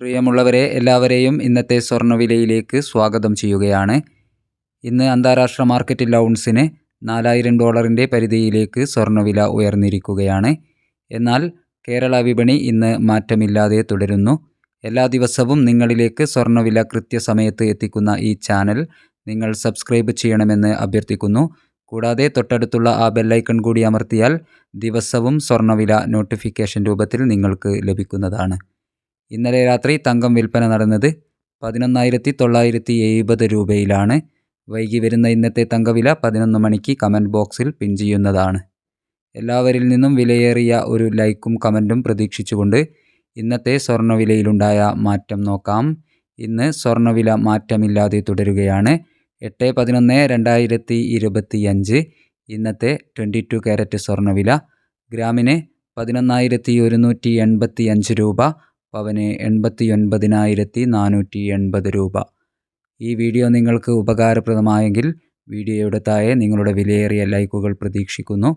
പ്രിയമുള്ളവരെ എല്ലാവരെയും ഇന്നത്തെ സ്വർണവിലയിലേക്ക് സ്വാഗതം ചെയ്യുകയാണ്. ഇന്ന് അന്താരാഷ്ട്ര മാർക്കറ്റ് ലൗൺസിന് നാലായിരം ഡോളറിന്റെ പരിധിയിലേക്ക് സ്വർണവില ഉയർന്നിരിക്കുകയാണ്. എന്നാൽ കേരള വിപണി ഇന്ന് മാറ്റമില്ലാതെ തുടരുന്നു. എല്ലാ ദിവസവും നിങ്ങളിലേക്ക് സ്വർണവില കൃത്യസമയത്ത് എത്തിക്കുന്ന ഈ ചാനൽ നിങ്ങൾ സബ്സ്ക്രൈബ് ചെയ്യണമെന്ന് അഭ്യർത്ഥിക്കുന്നു. കൂടാതെ തൊട്ടടുത്തുള്ള ആ ബെല്ലൈക്കൺ കൂടി അമർത്തിയാൽ ദിവസവും സ്വർണവില നോട്ടിഫിക്കേഷൻ രൂപത്തിൽ നിങ്ങൾക്ക് ലഭിക്കുന്നതാണ്. ഇന്നലെ രാത്രി തങ്കം വിൽപ്പന നടന്നത് പതിനൊന്നായിരത്തി തൊള്ളായിരത്തി എഴുപത് രൂപയിലാണ്. വൈകി വരുന്ന ഇന്നത്തെ തങ്കവില പതിനൊന്ന് മണിക്ക് കമന്റ് ബോക്സിൽ പിൻ ചെയ്യുന്നതാണ്. എല്ലാവരിൽ നിന്നും വിലയേറിയ ഒരു ലൈക്കും കമന്റും പ്രതീക്ഷിച്ചുകൊണ്ട് ഇന്നത്തെ സ്വർണവിലയിലുണ്ടായ മാറ്റം നോക്കാം. ഇന്ന് സ്വർണവില മാറ്റമില്ലാതെ തുടരുകയാണ്. എട്ട് പതിനൊന്ന് രണ്ടായിരത്തി ഇരുപത്തി അഞ്ച് ഇന്നത്തെ ട്വന്റി ടു ക്യാരറ്റ് സ്വർണവില ഗ്രാമിന് പതിനൊന്നായിരത്തി ഒരുന്നൂറ്റി എൺപത്തി അഞ്ച് രൂപ പവന് എൺപത്തി ഒൻപതിനായിരത്തി നാനൂറ്റി എൺപത് രൂപ. ഈ വീഡിയോ നിങ്ങൾക്ക് ഉപകാരപ്രദമായെങ്കിൽ വീഡിയോയുടെ താഴെ നിങ്ങളുടെ വിലയേറിയ ലൈക്കുകൾ പ്രതീക്ഷിക്കുന്നു.